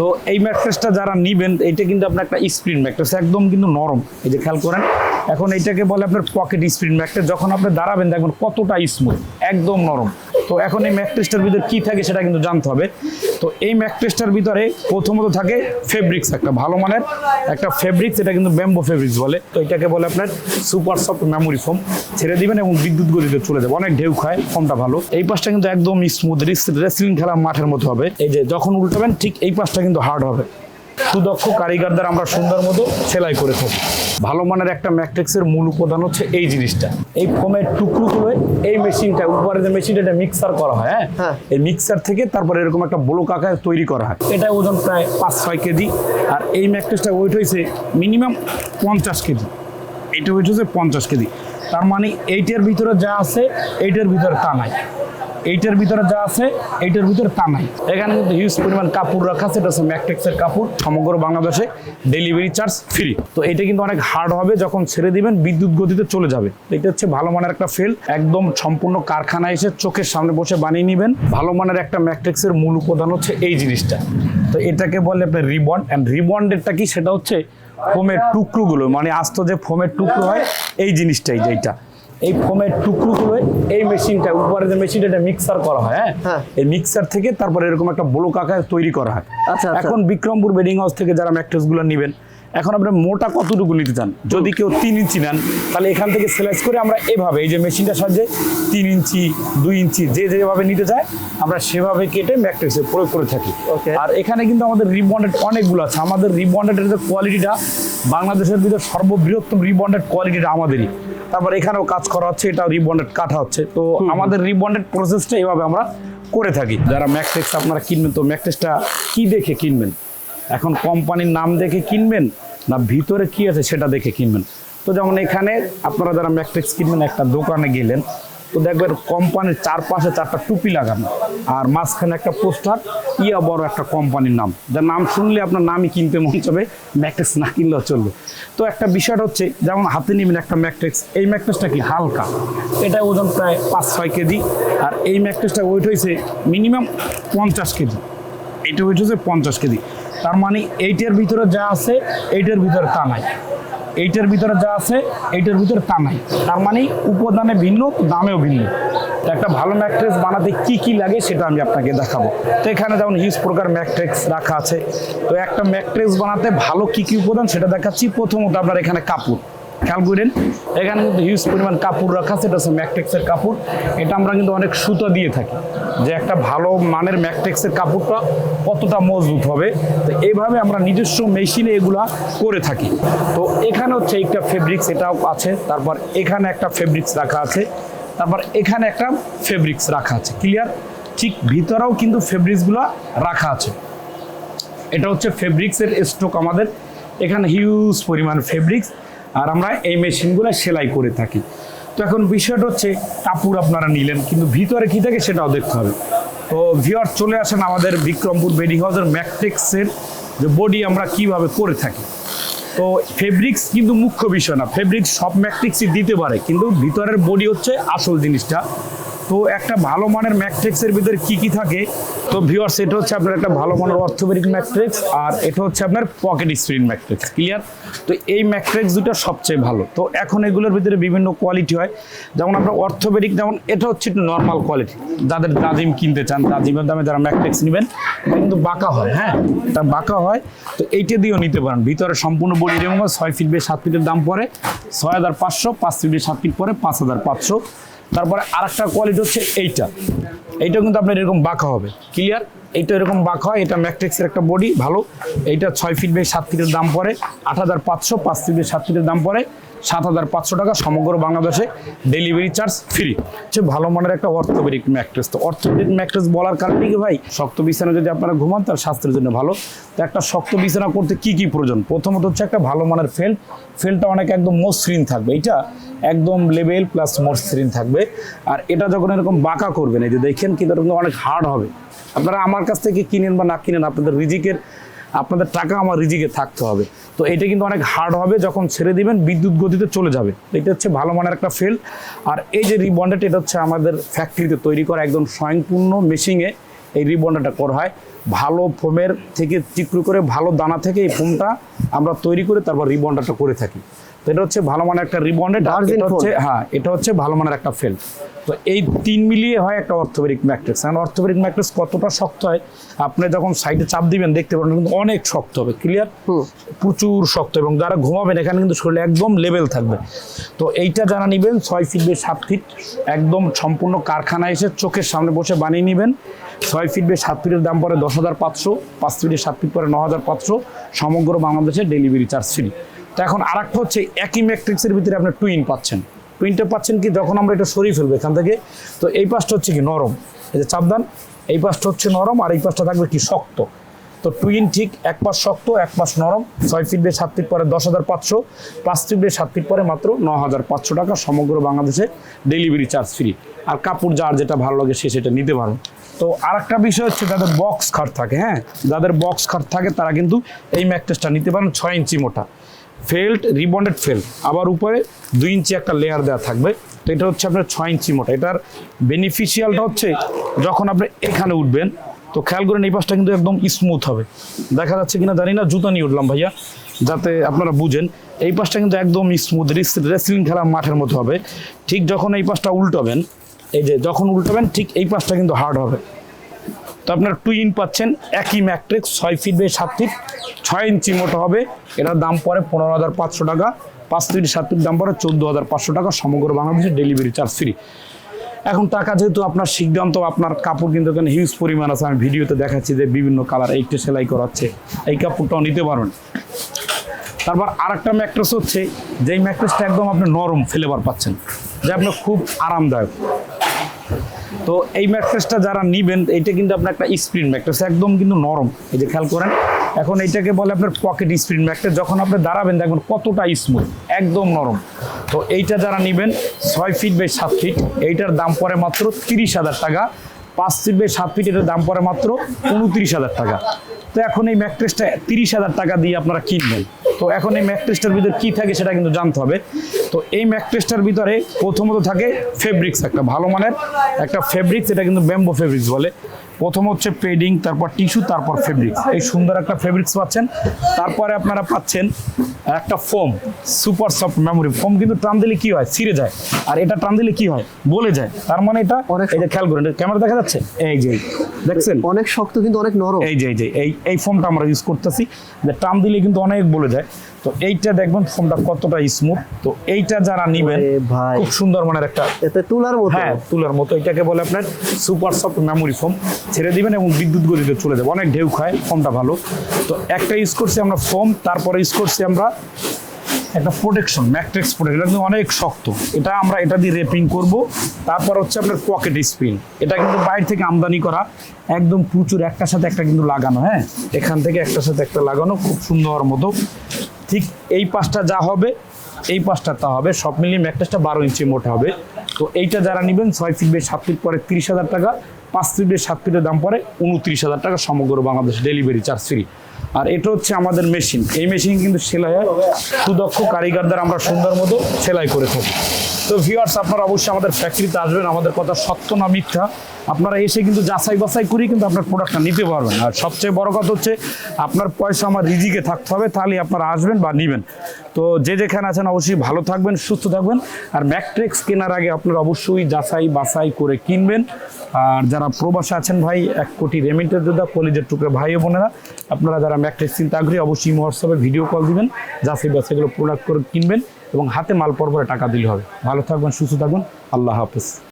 তো এই ম্যাট্রেসটা যারা নিবেন এটা কিন্তু আপনার একটা স্প্রিন ম্যাট্রেস, একদম কিন্তু নরম। এই যে খেয়াল করেন, এখন এইটাকে বলে আপনার পকেট স্প্রিন ম্যাট্রেস, যখন আপনি দাঁড়াবেন দেখবেন কতটা স্মুথ একদম নরম। তো এখন এই ম্যাট্রেসটার ভিতরে কী থাকে সেটা কিন্তু জানতে হবে। তো এই ম্যাট্রেসটার ভিতরে প্রথমত থাকে ফেব্রিক্স, একটা ভালো মানের একটা ফেব্রিক্স, এটা কিন্তু ব্যাম্বো ফেব্রিক্স বলে। তো এটাকে বলে আপনার সুপার সফট মেমোরি ফোম ছেড়ে দিবেন এবং বিদ্যুৎ গতিতে চলে যাবে। অনেক ঢেউ খায় ফোমটা ভালো। এই পাশটা কিন্তু একদম স্মুথ রেসলিং খেলা মাঠের মতো হবে। এই যে যখন উল্টাবেন, ঠিক এই পাশটা কিন্তু হার্ড হবে। সুদক্ষ কারিগর দ্বারা আমরা সুন্দর মতো সেলাই করে থাকি। ভালো মানের একটা ম্যাট্রিক্সের মূল উপাদান হচ্ছে এই জিনিসটা। এই ফোমের টুকরোগুলো এই মেশিনটা উপরে যে মেশিনটা এটা মিক্সার করা হয় হ্যাঁ? হ্যাঁ। এই মিক্সার থেকে তারপরে এরকম একটা ব্লক আকারে তৈরি করা হয়। এটা ওজন প্রায় পাঁচ ছয় কেজি। আর এই ম্যাট্রিক্সটা ওয়েট হয়েছে মিনিমাম পঞ্চাশ কেজি। এটা ওয়েট হচ্ছে পঞ্চাশ কেজি। তার মানে এইটার ভিতরে যা আছে এইটার ভিতরে তা নাই। এইটার ভিতরে যা আছে, এইটার ভিতরে তা নাই। এখানে কিন্তু হিউজ পরিমাণ কাপড় রাখা আছে, এটা হচ্ছে ম্যাকটেক্সের কাপড়, সমগ্র বাংলাদেশে ডেলিভারি চার্জ ফ্রি তো এটা কিন্তু অনেক হার্ড হবে, যখন ছেড়ে দিবেন, বিদ্যুৎ গতিতে চলে যাবে। এটা হচ্ছে ভালো মানের একটা ফেল একদম সম্পূর্ণ কারখানা এসে চোখের সামনে বসে বানিয়ে নেবেন। ভালো মানের একটা ম্যাকটেক্সের মূল উপাদান হচ্ছে এই জিনিসটা। তো এটাকে বলে আপনার রিবন্ড অ্যান্ড রিবন্ডেরটা কি? সেটা হচ্ছে ফোমের টুকরোগুলো মানে আস্ত যে ফোমের টুকরো হয়, এই জিনিসটাই যেটা এই ফোমের টুকরোগুলো এই মেশিনটা উপরে যে মেশিনটা এটা মিক্সার করা হয় হ্যাঁ হ্যাঁ। এই মিক্সার থেকে তারপরে এরকম একটা ব্লক আকার তৈরি করা হয় আচ্ছা, আচ্ছা। এখন বিক্রমপুর বেডিং হাউস থেকে যারা ম্যাট্রেসগুলো নেবেন এখন আপনি মোটা কতটুকু নিতে চান যদি কেউ তিন ইঞ্চি নেন তাহলে এখান থেকে সেলাইজ করে আমরা এভাবে এই যে মেশিনটা সাহায্যে তিন ইঞ্চি দুই ইঞ্চি যে যেভাবে নিতে চায় আমরা সেভাবে কেটে ম্যাট্রিক্সে প্রয়োগ করে থাকি. আর এখানে কিন্তু আমাদের রিবন্ডেড অনেকগুলো আছে আমাদের রিবন্ডেডের যে কোয়ালিটিটা বাংলাদেশের ভিতরে সর্ববৃহত্তম রিবন্ডেড কোয়ালিটিটা আমাদেরই তারপর এখানেও কাজ করা হচ্ছে এটা রিবন্ডেড কাটা হচ্ছে। তো আমাদের রিবন্ডেড প্রসেসটা এইভাবে আমরা করে থাকি। যারা ম্যাকটেক্স আপনারা কিনবেন তো ম্যাকটেক্সটা কি দেখে কিনবেন? এখন কোম্পানির নাম দেখে কিনবেন না ভিতরে কি আছে সেটা দেখে কিনবেন? তো যেমন এখানে আপনারা যারা ম্যাকটেক্স কিনবেন একটা দোকানে গেলেন তো দেখবেন কোম্পানির চারপাশে চারটা টুপি লাগানো। আর মাঝখানে একটা পোস্টার, ইয়া বড় একটা কোম্পানির নাম। যার নাম শুনলে আপনার নামই কিনতে মন চাবে, ম্যাট্রিক্স না কিনলেও চলবে। তো একটা বিষয়টা হচ্ছে, যেমন হাতে নিবেন একটা ম্যাট্রিক্স, এই ম্যাট্রিক্সটা কি হালকা? এটা ওজন প্রায় পাঁচ ছয় কেজি। আর এই ম্যাট্রিক্সটা ওয়েট হয়েছে মিনিমাম পঞ্চাশ কেজি। এটা ওয়েট হচ্ছে পঞ্চাশ কেজি। তার মানে এইটার ভিতরে যা আছে এইটার ভিতরে তা নাই। এইটার ভিতরে যা আছে, এইটার ভিতরে তা নাই। তার মানে উপদানে ভিন্ন দামেও ভিন্ন। একটা ভালো ম্যাট্রেস বানাতে কি কি লাগে সেটা আমি আপনাকে দেখাবো। তো এখানে যেমন হিউজ প্রকার ম্যাট্রেক্স রাখা আছে। তো একটা ম্যাট্রেস বানাতে ভালো কি কি উপাদান সেটা দেখাচ্ছি। প্রথমত আপনার এখানে কাপড়। খেয়াল করেন, এখানে কিন্তু হিউজ পরিমাণ কাপড় রাখা এটা হচ্ছে ম্যাকটেক্সের কাপড়। এটা আমরা কিন্তু অনেক সুতো দিয়ে থাকি। যে একটা ভালো মানের ম্যাকটেক্সের কাপড়টা কতটা মজবুত হবে, তো এইভাবে আমরা নিজস্ব মেশিনে এগুলা করে থাকি। তো এখানে হচ্ছে একটা ফেব্রিক্স এটাও আছে, তারপর এখানে একটা ফেব্রিক্স রাখা আছে, তারপর এখানে একটা ফেব্রিক্স রাখা আছে ক্লিয়ার ঠিক ভিতরেও কিন্তু ফেব্রিক্সগুলো রাখা আছে। এটা হচ্ছে ফেব্রিক্সের স্টক আমাদের। এখানে হিউজ পরিমাণ ফেব্রিক্স আর আমরা এই মেশিনগুলো সেলাই করে থাকি। তো এখন বিষয়টা হচ্ছে, কাপড় আপনারা নিলেন, কিন্তু ভিতরে কী থাকে সেটাও দেখতে হবে। তো ভিওর চলে আসেন আমাদের বিক্রমপুর বেডিং হাউসের ম্যাকটেক্সের যে বডি আমরা কীভাবে করে থাকি। তো ফেব্রিক্স কিন্তু মুখ্য বিষয় না ফেব্রিক্স সব ম্যাকটিক্সই দিতে পারে, কিন্তু ভিতরের বডি হচ্ছে আসল জিনিসটা। তো একটা ভালো মানের ম্যাট্রিক্সের ভিতরে কি কি থাকে? তো ভিউয়ার্স এটা হচ্ছে আপনার একটা ভালো মানের অর্থোপেডিক ম্যাট্রিক্স, আর এটা হচ্ছে আপনার পকেট স্ক্রিন ম্যাট্রিক্স ক্লিয়ার তো এই ম্যাট্রিক্স দুটো সবচেয়ে ভালো। তো এখন এগুলোর ভিতরে বিভিন্ন কোয়ালিটি হয়। যেমন আপনার অর্থোপেডিক যেমন এটা হচ্ছে একটু নর্মাল কোয়ালিটি যাদের দাজিম কিনতে চান দাজিমের দামে যারা ম্যাট্রিক্স নেবেন কিন্তু বাঁকা হয় হ্যাঁ? তা বাঁকা হয়। তো এইটা দিয়েও নিতে পারেন। ভিতরে সম্পূর্ণ বডি এবং ছয় ফিট বেশ সাত ফিটের দাম পড়ে, ছয় হাজার পাঁচশো, পাঁচ ফিট সাত ফিট পরে পাঁচ হাজার পাঁচশো। তারপরে আর একটা কোয়ালিটি হচ্ছে এইটা। এইটা কিন্তু আপনার এরকম বাঁকা হবে। ক্লিয়ার এইটা এরকম বাঁক হয়, এটা ম্যাট্রিক্সের একটা বডি, ভালো। এইটা ছয় ফিট বেশ সাত ফিটের দাম পড়ে, আট হাজার পাঁচশো, পাঁচ ফিট বেশ সাত ফিটের দাম পড়ে, সাত হাজার পাঁচশো টাকা সমগ্র বাংলাদেশে ডেলিভারি চার্জ ফ্রি। হচ্ছে ভালো মানের একটা অর্থোপেডিক ম্যাট্রেস। তো অর্থোপেডিক ম্যাট্রেস বলার কারণে কি ভাই? শক্ত বিছানা যদি আপনারা ঘুমান, তার স্বাস্থ্যের জন্য ভালো। তো একটা শক্ত বিছানা করতে কি কি প্রয়োজন? প্রথমত হচ্ছে একটা ভালো মানের ফেল। ফেলটা অনেক একদম মসৃণ থাকবে। এটা একদম লেভেল প্লাস মসৃণ থাকবে। আর এটা যখন এরকম বাঁকা করবেন, এই যে দেখেন কিন্তু এটা অনেক হার্ড হবে। আপনারা আমার কাছ থেকে কিনেন বা না কিনেন, আপনাদের রিজিকের, আপনাদের টাকা আমার রিজিকে থাকতে হবে। তো এটা কিন্তু অনেক হার্ড হবে যখন ছেড়ে দিবেন, বিদ্যুৎ গতিতে চলে যাবে। এটা হচ্ছে ভালো মানের একটা ফেল আর এই যে রিবন্ডেড, এটা হচ্ছে আমাদের ফ্যাক্টরিতে তৈরি করা একদম স্বয়ংপূর্ণ মেশিংয়ে এই রিবন্ডাটা করা হয়। ভালো ফোমের থেকে চিক্রু করে, ভালো দানা থেকে এই ফোমটা আমরা তৈরি করে তারপর রিবন্ডারটা করে থাকি। এটা হচ্ছে ভালো মানের একটা রিবন্ডেড Virgin এটা হচ্ছে হ্যাঁ এটা হচ্ছে ভালো মানের একটা ফেল তো এই তিন মিলিয়ে হয় একটা অর্থোপেডিক ম্যাট্রিক্স কারণ অর্থোপেডিক ম্যাট্রিক্স কতটা শক্ত হয় আপনি যখন সাইডে চাপ দিবেন দেখতে পারেন কিন্তু অনেক শক্ত হবে ক্লিয়ার? প্রচুর শক্ত এবং যারা ঘুমাবেন এখানে কিন্তু শরীরে একদম লেভেল থাকবে। তো এইটা যারা নেবেন ছয় ফিট বে সাত ফিট একদম সম্পূর্ণ কারখানায় এসে চোখের সামনে বসে বানিয়ে নেবেন। ছয় ফিট বে সাত ফিটের দাম পড়ে দশ হাজার পাঁচশো পাঁচ ফিটের সাত ফিট পরে ন হাজার পাঁচশো। সমগ্র বাংলাদেশে ডেলিভারি চার্জ ফ্রি। তো এখন আরেকটা হচ্ছে একই ম্যাট্রিক্সের ভিতরে আপনি টুইন পাচ্ছেন। টুইনটা পাচ্ছেন কি? যখন আমরা এটা সরিয়ে ফেলব এখান থেকে, তো এই পাশটা হচ্ছে কি নরম? এই যে চাপদান, এই পাশটা হচ্ছে নরম আর এই পাশটা থাকবে কি শক্ত। তো টুইন ঠিক এক পাশ শক্ত, এক পাশ নরম, ছয় ফিট বে সাত ফিট পরে দশ হাজার পাঁচশো পাঁচ ফিট বে সাত ফিট পরে মাত্র ন হাজার পাঁচশো টাকা সমগ্র বাংলাদেশে ডেলিভারি চার্জ ফ্রি আর কাপড় যার যেটা ভালো লাগে সে সেটা নিতে পারো। তো আর একটা বিষয় হচ্ছে যাদের বক্স খাট থাকে হ্যাঁ? যাদের বক্স খাট থাকে তারা কিন্তু এই ম্যাট্রেসটা নিতে পারেন ছয় ইঞ্চি মোটা। Felt, rebonded felt. আবার উপরে দুই ইঞ্চি একটা লেয়ার দেওয়া থাকবে। তো এটা হচ্ছে আপনার ছয় ইঞ্চি মোটা। এটার বেনিফিশিয়ালটা হচ্ছে যখন আপনি এখানে উঠবেন, তো খেয়াল করেন এই পাশটা কিন্তু একদম স্মুথ হবে। দেখা যাচ্ছে কিনা জানি না, জুতা নিয়ে উঠলাম ভাইয়া, যাতে আপনারা বুঝেন। এই পাশটা কিন্তু একদম স্মুথ রেসলিং খেলা মাঠের মতো হবে। ঠিক যখন এই পাশটা উল্টাবেন, এই যে যখন উল্টাবেন, ঠিক এই পাশটা কিন্তু হার্ড হবে। তো আপনার টুইন পাচ্ছেন, একই ম্যাট্রিক্স ছয় ফিট বাই সাত ফিট ছয় ইঞ্চি মোটা হবে। এটার দাম পড়ে পনেরো হাজার পাঁচশো টাকা, পাঁচ ফিট সাত ফিট দাম পড়ে চোদ্দ হাজার পাঁচশো টাকা, সমগ্র বাংলাদেশে ডেলিভারি চার্জ ফ্রি এখন টাকা যেহেতু আপনার সিদ্ধান্ত, আপনার কাপড় কিন্তু এখানে হিউজ পরিমাণ আছে। আমি ভিডিওতে দেখাচ্ছি যে বিভিন্ন কালার এইটা সেলাই করাচ্ছে। এই কাপড়টাও নিতে পারেন তারপর আরেকটা ম্যাট্রেস হচ্ছে, যেই ম্যাট্রেসটা একদম আপনি নরম ফ্লেভার পাচ্ছেন, যে আপনার খুব আরামদায়ক। তো এই ম্যাট্রেসটা যারা নিবেন এটা কিন্তু আপনার একটা স্প্রিন ম্যাট্রেস, একদম কিন্তু নরম। এই যে খেয়াল করেন, এখন এইটাকে বলে আপনার পকেট স্প্রিন ম্যাট্রেস, যখন আপনি দাঁড়াবেন, দেখবেন কতটা স্মুথ একদম নরম। তো এইটা যারা নিবেন, ছয় ফিট বাই সাত ফিট এইটার দাম পরে মাত্র তিরিশ হাজার টাকা। পাঁচ ফিট সাত ফিট এটার দাম পড়ে মাত্র উনত্রিশ হাজার টাকা। তো এখন এই ম্যাট্রেসটা তিরিশ হাজার টাকা দিয়ে আপনারা কিনবেন। তো এখন এই ম্যাট্রেসটার ভিতরে কী থাকে সেটা কিন্তু জানতে হবে। তো এই ম্যাট্রেসটার ভিতরে প্রথমত থাকে ফেব্রিক্স একটা ভালো মানের একটা ফেব্রিক্স এটা কিন্তু ব্যাম্বো ফেব্রিক্স বলে। প্রথম হচ্ছে পেডিং তারপর টিস্যু তারপর ফেব্রিক্স এই সুন্দর একটা ফেব্রিক্স পাচ্ছেন। তারপরে আপনারা পাচ্ছেন একটা foam super soft memory foam কিন্তু টান দিলে কি হয়? ছিঁড়ে যায়। আর এটা টান দিলে কি হয়? বলে যায়। তার মানে এটা এই যে খেয়াল করেন ক্যামেরা দেখা যাচ্ছে? এই যে। দেখছেন? অনেক শক্ত কিন্তু অনেক নরম। এই যে এই যে এই এই ফোমটা আমরা ইউজ করতেছি। যে টান দিলে কিন্তু অনেক বলে যায়। তো এইটা দেখবেন ফোমটা কতটা স্মুথ তো এইটা যারা নিবেন ভাই। খুব সুন্দর মানের একটা এতে তুলার মতো। হ্যাঁ তুলার মতো। এটাকে বলে আপনার সুপার সফট মেমোরি ফোম ছেড়ে দিবেন এবং বিদ্যুৎ গতিতে চলে যাবে। অনেক ঢেউ খায় ফোমটা ভালো। তো একটা ইউজ করছি আমরা ফোম তারপরে ইউজ করছি আমরা একটা প্রোটেকশন ম্যাট্রিক্স প্রোটেকশন এটা অনেক শক্ত। এটা আমরা এটা দিয়ে রেপিং করব। তারপর হচ্ছে আপনার পকেট স্প্রিন এটা কিন্তু বাইরে থেকে আমদানি করা, একদম প্রচুর, একটার সাথে একটা কিন্তু লাগানো হ্যাঁ? এখান থেকে একটার সাথে একটা লাগানো, খুব সুন্দর মতো। ঠিক এই পাশটা যা হবে, এই পাশটা তা হবে, সব মিলিয়ে ম্যাট্রেসটা বারো ইঞ্চি মোটা হবে। তো এইটা যারা নেবেন, ছয় ফিট বাই সাত ফিট পরে তিরিশ হাজার টাকা, পাঁচ ফিট বাই সাত ফিটের দাম পরে উনত্রিশ হাজার টাকা সমগ্র বাংলাদেশ ডেলিভারি চার্জ ফ্রি আর এটা হচ্ছে আমাদের মেশিন। এই মেশিন কিন্তু সেলাই সুদক্ষ কারিগর দ্বারা আমরা সুন্দর মতো সেলাই করে থাকি। তো ভিউয়ার্স আপনারা অবশ্যই আমাদের ফ্যাক্টরিতে আসবেন। আমাদের কথা সত্য না মিথ্যা। আপনারা এসে কিন্তু যাচাই বাছাই করেই কিন্তু আপনার প্রোডাক্টটা নিতে পারবেন। আর সবচেয়ে বড় কথা হচ্ছে, আপনার পয়সা আমার রিজিকে থাকতে হবে, তাহলে আপনারা আসবেন বা নেবেন। তো, যে যেখানে আছেন, অবশ্যই ভালো থাকবেন, সুস্থ থাকবেন। আর ম্যাট্রিক্স কেনার আগে আপনারা অবশ্যই যাচাই বাছাই করে কিনবেন। আর যারা প্রবাসে আছেন ভাই, এক কোটি রেমিটের যোদ্ধা, কলেজের টুকরে ভাই বোনেরা, আপনারা যারা ম্যাট্রিক্স চিন্তা আগ্রহী, অবশ্যই হোয়াটসঅ্যাপে ভিডিও কল দিবেন। যাচাই বাছাইগুলো প্রোডাক্ট করে কিনবেন। এবং হাতে মাল পর পরে টাকা দিলে হবে। ভালো থাকবেন সুস্থ থাকবেন। আল্লাহ হাফেজ।